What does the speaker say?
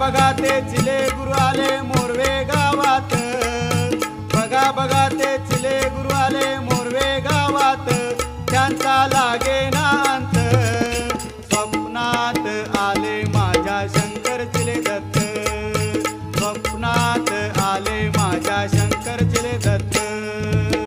बघा ते चिले गुरु आले मोरवे गावात. बघा बघा ते चिले गुरु आले मोरवे गावात. त्यांचा लागे नांत स्वप्नात आले माझ्या शंकर चिले दत्त. स्वप्नात आले माझ्या शंकर चिले दत्त.